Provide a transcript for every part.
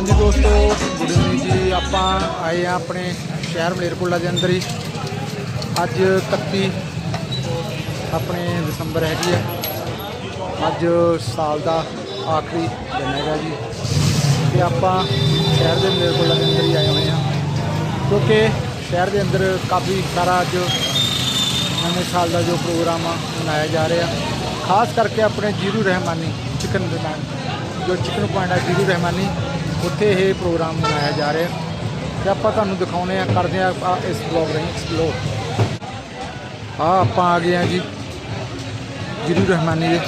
ਹਾਂਜੀ ਦੋਸਤੋ, good evening ਜੀ। ਆਪਾਂ ਆਏ ਆ ਆਪਣੇ ਸ਼ਹਿਰ ਮਲੇਰਕੋਟਲਾ ਦੇ ਅੰਦਰ ਹੀ। ਅੱਜ 31 ਆਪਣੇ ਦਸੰਬਰ ਹੈਗੀ ਹੈ ਅੱਜ ਸਾਲ ਦਾ ਆਖਰੀ ਦਿਨ ਹੈਗਾ ਜੀ। ਤੇ ਆਪਾਂ ਸ਼ਹਿਰ ਦੇ ਮਲੇਰਕੋਟਲਾ ਦੇ ਅੰਦਰ ਹੀ ਆਏ ਹੋਏ ਹਾਂ। ਕਿਉਂਕਿ ਸ਼ਹਿਰ ਦੇ ਅੰਦਰ ਕਾਫੀ ਸਾਰਾ ਅੱਜ ਨਵੇਂ ਸਾਲ ਦਾ ਜੋ ਪ੍ਰੋਗਰਾਮ ਆ, ਮਨਾਇਆ ਜਾ ਰਿਹਾ। ਖਾਸ ਕਰਕੇ ਆਪਣੇ ਜੀਰੂ ਰਹਿਮਾਨੀ, ਚਿਕਨ ਦੁਕਾਨ ਜੋ ਚਿਕਨ ਪੁਆਇੰਟ ਆ, ਜੀਰੂ ਰਹਿਮਾਨੀ। ਉੱਥੇ ਇਹ ਪ੍ਰੋਗਰਾਮ ਮਨਾਇਆ ਜਾ ਰਿਹਾ ਤੇ ਆਪਾਂ ਤੁਹਾਨੂੰ ਦਿਖਾਉਨੇ ਆ ਕਰਦੇ ਆ ਇਸ ਬਲੌਗ ਰਹੀ ਐਕਸਪਲੋਰ ਆ ਆਪਾਂ ਆ ਗਏ ਆ ਜੀ ਜੀਰੂ ਰਹਿਮਾਨੀ ਦੇ।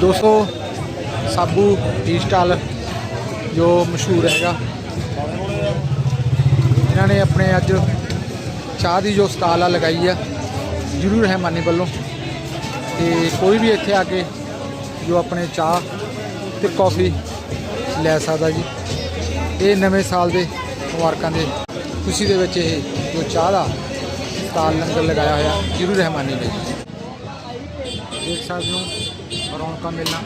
ਦੋਸਤੋ, ਸਾਬੂ ਟੀ ਸਟਾਲ ਜੋ ਮਸ਼ਹੂਰ ਹੈਗਾ। ਇਹਨਾਂ ਨੇ ਆਪਣੇ ਅੱਜ ਚਾਹ ਦੀ ਜੋ ਸਟਾਲ ਆ ਲਗਾਈ ਆ ਜ਼ਰੂਰ ਰਹਿਮਾਨੀ ਵੱਲੋਂ। ਤੇ ਕੋਈ ਵੀ ਇੱਥੇ ਆ ਕੇ ਜੋ ਆਪਣੇ ਚਾਹ ਤੇ ਕੌਫੀ ਲੈ ਸਕਦਾ ਜੀ। ਇਹ ਨਵੇਂ ਸਾਲ ਦੇ ਮੁਬਾਰਕਾਂ ਦੇ ਖੁਸ਼ੀ ਦੇ ਵਿੱਚ ਇਹ ਜੋ ਚਾਹ ਦਾ ਤਾਲ ਲੰਗਰ ਲਗਾਇਆ ਹੋਇਆ ਜ਼ਰੂਰ ਰਹਿਮਾਨੀ ਨੇ। ਦੇਖ ਸਕਦੇ ਹੋ, ਰੌਣਕਾਂ ਮੇਲਾ।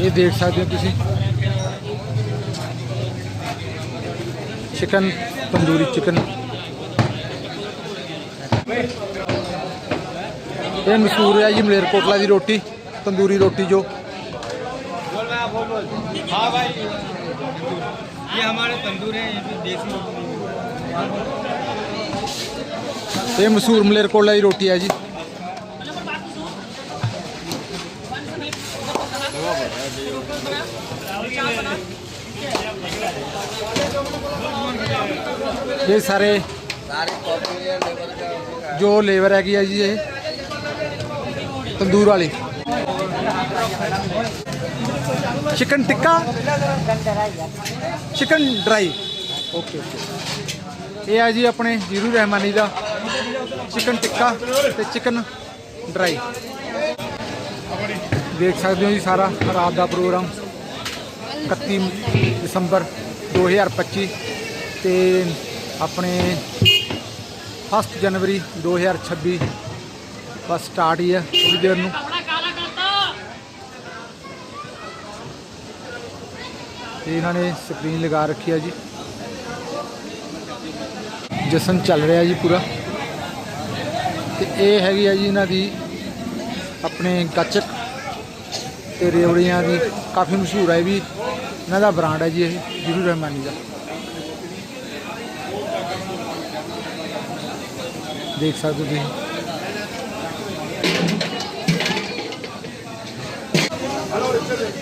ਇਹ ਦੇਖ ਸਕਦੇ ਹੋ ਤੁਸੀਂ। ਚਿਕਨ ਤੰਦੂਰੀ ਚਿਕਨ ਇਹ ਮਸ਼ਹੂਰ ਹੈ ਜੀ ਮਲੇਰਕੋਟਲਾ ਦੀ ਰੋਟੀ ਤੰਦੂਰੀ ਰੋਟੀ ਜੋ हाँ भाई ये हमारे तंदूर है ये भी देसी ਇਹ ਮਸ਼ਹੂਰ ਮਲੇਰਕੋਟਲਾ ਦੀ ਰੋਟੀ ਹੈ ਜੀ ਇਹ ਸਾਰੇ ਜੋ ਲੇਬਰ ਹੈਗੀ ਹੈ ਜੀ ਇਹ ਤੰਦੂਰ ਵਾਲੀ। Chicken tikka? Chicken dry. Okay okay. ਇਹ ਹੈ ਜੀ ਆਪਣੇ ਜੀਰੂ ਰਹਿਮਾਨੀ ਦਾ ਚਿਕਨ ਟਿੱਕਾ ਤੇ ਚਿਕਨ ਡਰਾਈ। ਦੇਖ ਸਕਦੇ ਹੋ ਜੀ ਸਾਰਾ ਰਾਤ ਦਾ ਪ੍ਰੋਗਰਾਮ। 31 ਦਸੰਬਰ 2025 ਤੇ ਆਪਣੇ 1 ਜਨਵਰੀ 2026 ਬਸ ਸਟਾਰਟ ਹੀ ਹੈ ਥੋੜੀ ਦੇਰ ਨੂੰ। ਤੇ ਇਹਨਾਂ ਨੇ ਸਕਰੀਨ ਲਗਾ ਰੱਖੀ ਹੈ ਜੀ। ਜਸ਼ਨ ਚੱਲ ਰਿਹਾ ਜੀ ਪੂਰਾ। ਤੇ ਇਹ ਹੈਗੀ ਆ ਜੀ ਇਹਨਾਂ ਦੀ ਆਪਣੇ ਗੱਚਕ ਤੇ ਰੇਵੜੀਆਂ ਦੀ ਕਾਫੀ ਮਸ਼ਹੂਰ ਹੈ ਇਹ ਵੀ ਇਹਨਾਂ ਦਾ ਬ੍ਰਾਂਡ ਹੈ ਜੀ ਇਹ ਜੀਰੂ ਰਹਿਮਾਨੀ ਦਾ। ਦੇਖ ਸਕਦੇ ਤੁਸੀਂ।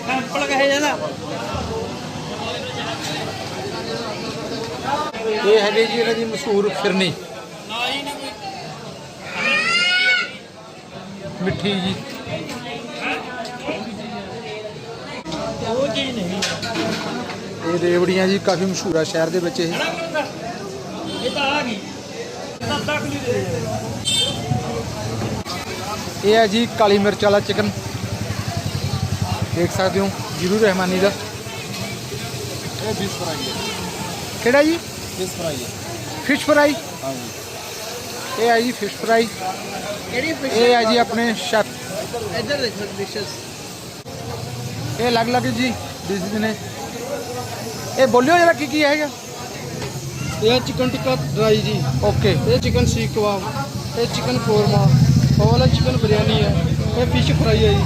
ਸੈਂਪਲ ਕਹੇ ਜਾਂਦਾ ਇਹ ਹੈਗੇ ਜੀ ਇਹਨਾਂ ਦੀ ਮਸ਼ਹੂਰ ਫਿਰਨੀ। ਮਿੱਠੀ ਜੀ। ਉਹ ਚੀਜ਼ ਨਹੀਂ। ਇਹ ਰੇਵੜੀਆਂ ਜੀ ਕਾਫੀ ਮਸ਼ਹੂਰ ਆ ਸ਼ਹਿਰ ਦੇ ਵਿੱਚ ਇਹ। ਇਹ ਆ ਹੈ ਜੀ ਕਾਲੀ ਮਿਰਚ ਵਾਲਾ ਚਿਕਨ ਦੇਖ ਸਕਦੇ ਹੋ ਜ਼ਰੂਰ ਰਹਿਮਾਨੀ ਦਾ। ਇਹ ਫਿਸ਼ ਫਰਾਈ ਹੈ। ਕਿਹੜਾ ਜੀ? ਫਿਸ਼ ਫਰਾਈ ਹੈ। ਫਿਸ਼ ਫਰਾਈ ਹਾਂ ਇਹ ਹੈ ਜੀ ਫਿਸ਼ ਫਰਾਈ ਕਿਹੜੀ ਫਿਸ਼ ਇਹ ਹੈ ਜੀ ਆਪਣੇ ਸ਼ੈਫ ਇੱਧਰ ਦੇਖੋ ਡਿਸ਼ਸ ਇਹ ਅਲੱਗ-ਅਲੱਗ ਜੀ ਡਿਸ਼ਸ ਨੇ। ਇਹ ਬੋਲਿਓ ਜਰਾ ਕੀ ਕੀ ਹੈਗਾ? ਇਹ ਚਿਕਨ ਟਿੱਕਾ ਡਰਾਈ ਜੀ। ਓਕੇ ਇਹ ਚਿਕਨ ਸੀਖ ਕਬਾਬ ਇਹ ਚਿਕਨ ਫੋਰਮਾ ਹੋਰ ਚਿਕਨ ਬਿਰਿਆਨੀ ਹੈ। ਇਹ ਫਿਸ਼ ਫਰਾਈ ਹੈ ਜੀ।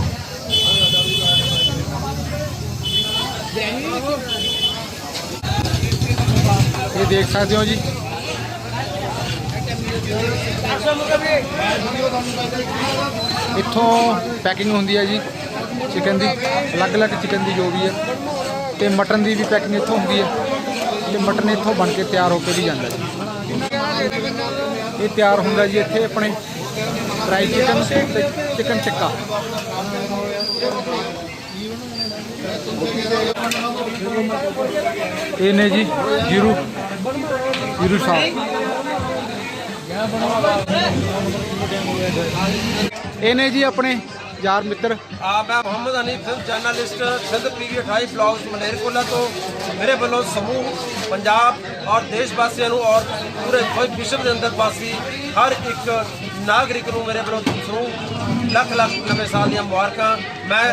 ਇਹ ਦੇਖ ਸਕਦੇ ਹੋ ਜੀ। ਇੱਥੋਂ ਪੈਕਿੰਗ ਹੁੰਦੀ ਹੈ ਜੀ ਚਿਕਨ ਦੀ। ਅਲੱਗ-ਅਲੱਗ ਚਿਕਨ ਦੀ ਜੋ ਵੀ ਹੈ। ਤੇ ਮਟਨ ਦੀ ਵੀ ਪੈਕਿੰਗ ਇੱਥੋਂ ਹੁੰਦੀ ਹੈ ਤੇ ਮਟਨ ਇੱਥੋਂ ਬਣ ਕੇ ਤਿਆਰ ਹੋ ਕੇ ਵੀ ਜਾਂਦਾ ਜੀ। ਇਹ ਤਿਆਰ ਹੁੰਦਾ ਜੀ ਇੱਥੇ ਆਪਣੇ ਫਰਾਈ ਚਿਕਨ ਤੇ ਚਿਕਨ ਟਿੱਕਾ ਇਹ ਨੇ ਜੀ ਜੀਰੂ ਜੀਰੂ ਸਾਹਿਬ ਇਹ ਨੇ ਜੀ ਆਪਣੇ ਯਾਰ ਮਿੱਤਰ। ਆ ਮੈਂ Muhammad Hanif Singh journalist Sindh PV 28 block Malerkotla ਤੋਂ। ਮੇਰੇ ਵੱਲੋਂ ਸਮੂਹ ਪੰਜਾਬ ਔਰ ਦੇਸ਼ ਵਾਸੀਆਂ ਨੂੰ ਔਰ ਪੂਰੇ ਵਿਸ਼ਵ ਦੇ ਅੰਦਰ ਵਾਸੀ ਹਰ ਇੱਕ ਨਾਗਰਿਕ ਨੂੰ ਮੇਰੇ ਵੱਲੋਂ ਸਮੂਹ ਲੱਖ ਲੱਖ ਨਵੇਂ ਸਾਲ ਦੀਆਂ ਮੁਬਾਰਕਾਂ। ਮੈਂ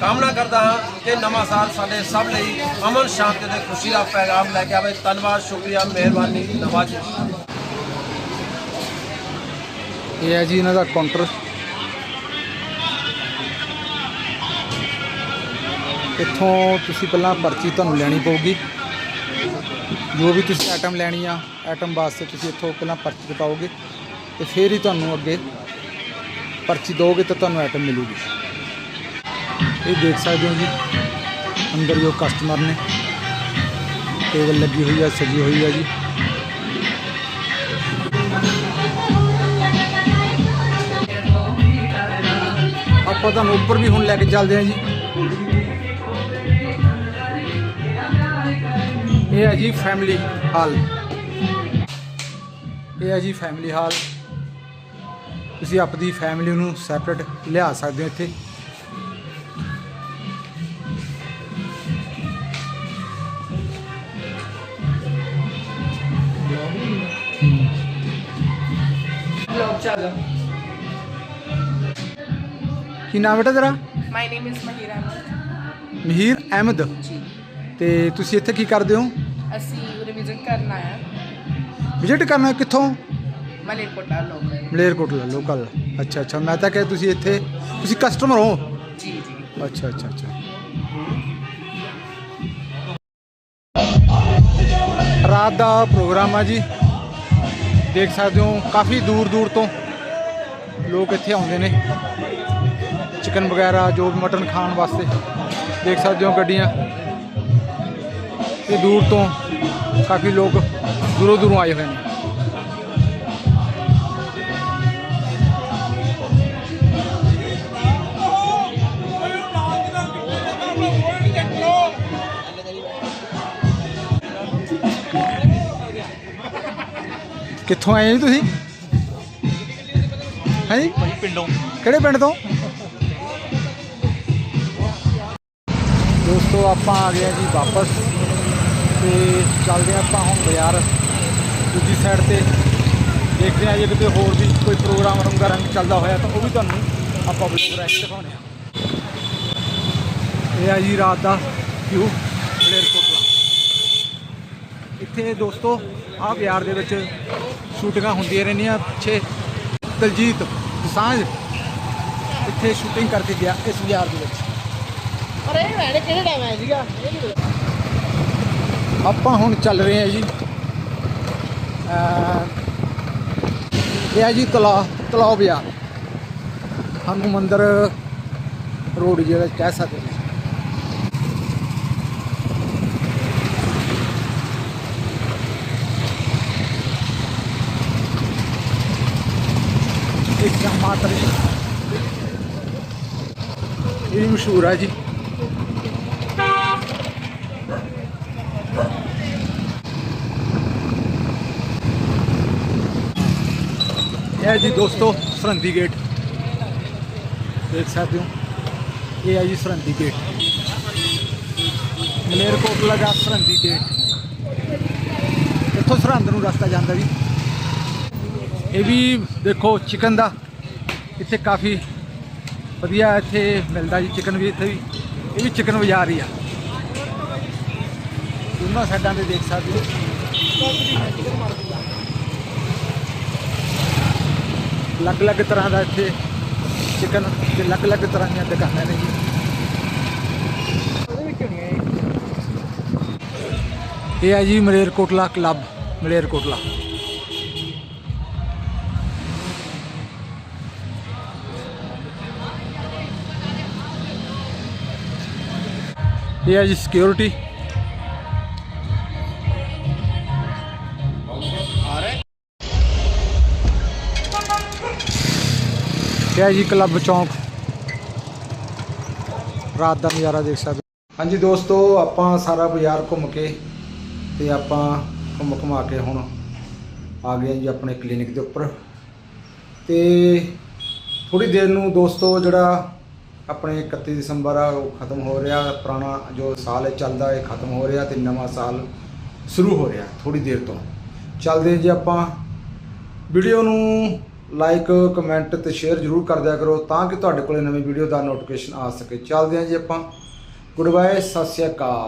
ਕਾਮਨਾ ਕਰਦਾ ਹਾਂ ਕਿ ਨਵਾਂ ਸਾਲ ਸਾਡੇ ਸਭ ਲਈ ਅਮਨ ਸ਼ਾਂਤੀ ਤੇ ਖੁਸ਼ੀ ਦਾ ਪੈਗਾਮ ਲੈ ਕੇ ਆਵੇ। ਧੰਨਵਾਦ ਸ਼ੁਕਰੀਆ ਮਿਹਰਬਾਨੀ ਨਵਾਜ਼ੀ। ਇਹ ਹੈ ਜੀ ਇਹਨਾਂ ਦਾ ਕਾਊਂਟਰ ਇੱਥੋਂ ਤੁਸੀਂ ਪਹਿਲਾਂ ਪਰਚੀ ਤੁਹਾਨੂੰ ਲੈਣੀ ਪਊਗੀ। ਜੋ ਵੀ ਤੁਸੀਂ ਆਈਟਮ ਲੈਣੀ ਆ ਆਈਟਮ ਵਾਸਤੇ ਤੁਸੀਂ ਇੱਥੋਂ ਪਹਿਲਾਂ ਪਰਚੀ ਕਟਾਓਗੇ ਤੇ ਫਿਰ ਹੀ ਤੁਹਾਨੂੰ ਅੱਗੇ ਪਰਚੀ ਦੋਗੇ ਤਾਂ ਤੁਹਾਨੂੰ ਆਈਟਮ ਮਿਲੂਗੀ। ਇਹ ਦੇਖ ਸਕਦੇ ਹੋ ਜੀ, ਅੰਦਰ ਜੋ ਕਸਟਮਰ ਨੇ। ਟੇਬਲ ਲੱਗੀ ਹੋਈ ਆ, ਸਜੀ ਹੋਈ ਆ ਜੀ। ਆਪਾਂ ਤੁਹਾਨੂੰ ਉੱਪਰ ਵੀ ਹੁਣ ਲੈ ਕੇ ਚੱਲਦੇ ਹਾਂ ਜੀ। ਇਹ ਹੈ ਜੀ ਫੈਮਿਲੀ ਹਾਲ ਇਹ ਹੈ ਜੀ ਫੈਮਿਲੀ ਹਾਲ ਤੁਸੀਂ ਆਪਣੀ ਫੈਮਿਲੀ ਨੂੰ ਸੈਪਰੇਟ ਲਿਆ ਸਕਦੇ ਹੋ ਇੱਥੇ। ਕੀ ਨਾਮ ਬੇਟਾ ਤੇਰਾ? My name is Mahira Ahmed. ਮਹੀਰ Ahmed. ਤੇ ਤੁਸੀਂ ਇੱਥੇ ਕੀ ਕਰਦੇ ਹੋ? ਅਸੀਂ ਰਿਵੀਜ਼ਨ ਕਰਨ ਆਇਆ ਵਿਜ਼ਿਟ ਕਰਨਾ ਕਿੱਥੋਂ? ਮਲੇਰਕੋਟਲਾ ਲੋਕਲ। ਮਲੇਰਕੋਟਲਾ ਲੋਕਲ। ਅੱਛਾ ਅੱਛਾ। ਮੈਂ ਤਾਂ ਕਿ ਤੁਸੀਂ ਇੱਥੇ ਤੁਸੀਂ ਕਸਟਮਰ ਹੋ? ਜੀ ਜੀ। ਅੱਛਾ ਅੱਛਾ ਅੱਛਾ। ਰਾਤ ਦਾ ਪ੍ਰੋਗਰਾਮ ਆ ਜੀ। ਦੇਖ ਸਕਦੇ ਹੋ ਕਾਫੀ ਦੂਰ ਦੂਰ ਤੋਂ ਲੋਕ ਇੱਥੇ ਆਉਂਦੇ ਨੇ। ਚਿਕਨ ਵਗੈਰਾ ਜੋ ਵੀ ਮਟਨ ਖਾਣ ਵਾਸਤੇ। ਦੇਖ ਸਕਦੇ ਹੋ ਗੱਡੀਆਂ। ਇਹ ਦੂਰ ਤੋਂ ਕਾਫੀ ਲੋਕ ਦੂਰੋਂ ਦੂਰੋਂ ਆਏ ਹੋਏ ਨੇ। ਕਿੱਥੋਂ ਆਏ ਜੀ ਤੁਸੀਂ? ਹੈ ਜੀ? ਪਿੰਡੋਂ। ਕਿਹੜੇ ਪਿੰਡ ਤੋਂ? ਦੋਸਤੋ ਆਪਾਂ ਆ ਗਏ ਆ ਜੀ ਵਾਪਸ। ਤੇ ਚੱਲਦੇ ਹਾਂ ਆਪਾਂ ਹੁਣ ਬਾਜ਼ਾਰ। ਦੂਜੀ ਸਾਈਡ ਤੇ ਦੇਖਦੇ ਹਾਂ ਜੇ ਕਿਤੇ ਹੋਰ ਵੀ ਕੋਈ ਪ੍ਰੋਗਰਾਮ ਰੰਗਾ ਰੰਗ ਚੱਲਦਾ ਹੋਇਆ ਤਾਂ ਉਹ ਵੀ ਤੁਹਾਨੂੰ ਆਪਾਂ ਬਲੌਗ ਰਾਹੀਂ ਦਿਖਾਉਣੇ ਆ ਇਹ ਆ ਜੀ ਰਾਤ ਦਾ ਵਿਊ ਮਲੇਰਕੋਟਲਾ ਇੱਥੇ ਦੋਸਤੋ ਆਹ ਬਾਜ਼ਾਰ ਦੇ ਵਿੱਚ ਸ਼ੂਟਿੰਗਾਂ ਹੁੰਦੀਆਂ ਰਹਿੰਦੀਆਂ। ਪਿੱਛੇ ਦਲਜੀਤ ਸਾਂਝ ਇੱਥੇ ਸ਼ੂਟਿੰਗ ਕਰਕੇ ਗਿਆ ਇਸ ਬਾਜ਼ਾਰ ਦੇ ਵਿੱਚ। ਅਰੇ ਭੈਣੇ, ਕਿਹੜੇ ਟਾਈਮ ਆਇਆ ਸੀਗਾ? ਆਪਾਂ ਹੁਣ ਚੱਲ ਰਹੇ ਹਾਂ ਜੀ। ਇਹ ਹੈ ਜੀ ਤਲਾ ਤਲਾਬ ਬਾਜ਼ਾਰ। ਹਨੂਮੰਦਰ ਰੋਡ ਜਿਹੜਾ ਕਹਿ ਸਕਦੇ ਨੇ। ਇੱਕ ਮਾਤਰ ਇਹ ਮਸ਼ਹੂਰ ਹੈ ਜੀ। ਹੈ ਜੀ ਦੋਸਤੋ ਸਰਹੰਦੀ ਗੇਟ। ਦੇਖ ਸਕਦੇ ਹੋ, ਇਹ ਹੈ ਜੀ ਸਰਹੰਦੀ ਗੇਟ। ਮਲੇਰਕੋਟਲਾ ਦਾ ਸਰਹੰਦੀ ਗੇਟ। ਇੱਥੋਂ ਸਰਹੰਦ ਨੂੰ ਰਸਤਾ ਜਾਂਦਾ ਜੀ। ਇਹ ਵੀ ਦੇਖੋ, ਚਿਕਨ ਦਾ। ਇੱਥੇ ਕਾਫੀ ਵਧੀਆ ਇੱਥੇ ਮਿਲਦਾ ਜੀ ਚਿਕਨ ਵੀ ਇੱਥੇ ਵੀ। ਇਹ ਵੀ ਚਿਕਨ ਬਾਜ਼ਾਰ ਹੀ ਆ। ਦੋਨਾਂ ਸਾਈਡਾਂ ਤੇ ਦੇਖ ਸਕਦੇ ਹੋ। ਅਲੱਗ-ਅਲੱਗ ਤਰ੍ਹਾਂ ਦਾ ਇੱਥੇ ਚਿਕਨ ਤੇ ਅਲੱਗ-ਅਲੱਗ ਤਰ੍ਹਾਂ ਦੀਆਂ ਦੁਕਾਨਾਂ ਨੇ ਜੀ। ਇਹ ਹੈ ਜੀ ਮਲੇਰਕੋਟਲਾ ਕਲੱਬ, ਮਲੇਰਕੋਟਲਾ। ਇਹ ਹੈ ਜੀ ਸਿਕਿਉਰਿਟੀ ਇਹ ਹੈ ਜੀ ਕਲੱਬ ਚੌਂਕ। ਰਾਤ ਦਾ ਨਜ਼ਾਰਾ ਦੇਖ ਸਕਦੇ ਹੋ। ਹਾਂਜੀ ਦੋਸਤੋ, ਆਪਾਂ ਸਾਰਾ ਬਾਜ਼ਾਰ ਘੁੰਮ ਕੇ ਤੇ ਆਪਾਂ ਘੁੰਮ ਘੁਮਾ ਕੇ ਹੁਣ ਆ ਗਏ ਜੀ ਆਪਣੇ ਕਲੀਨਿਕ ਦੇ ਉੱਪਰ। ਤੇ ਥੋੜੀ ਦੇਰ ਨੂੰ ਦੋਸਤੋ, ਜਿਹੜਾ ਆਪਣੇ 31 ਦਸੰਬਰ ਆ, ਉਹ ਖਤਮ ਹੋ ਰਿਹਾ। ਪੁਰਾਣਾ ਜੋ ਸਾਲ ਹੈ, ਚੱਲਦਾ ਹੈ ਖਤਮ ਹੋ ਰਿਹਾ ਤੇ ਨਵਾਂ ਸਾਲ ਸ਼ੁਰੂ ਹੋ ਰਿਹਾ ਥੋੜੀ ਦੇਰ ਤੋਂ। ਚੱਲਦੇ ਜੀ ਆਪਾਂ। ਵੀਡੀਓ ਨੂੰ ਲਾਈਕ ਕਮੈਂਟ ਤੇ ਸ਼ੇਅਰ ਜਰੂਰ ਕਰ ਦਿਆ ਕਰੋ ਤਾਂ ਕਿ ਤੁਹਾਡੇ ਕੋਲੇ ਨਵੀਂ ਵੀਡੀਓ ਦਾ ਨੋਟੀਫਿਕੇਸ਼ਨ ਆ ਸਕੇ। ਚੱਲਦੇ ਹਾਂ ਜੀ ਆਪਾਂ। ਗੁੱਡ ਬਾਏ ਸਤਿ ਸ਼੍ਰੀ ਅਕਾਲ।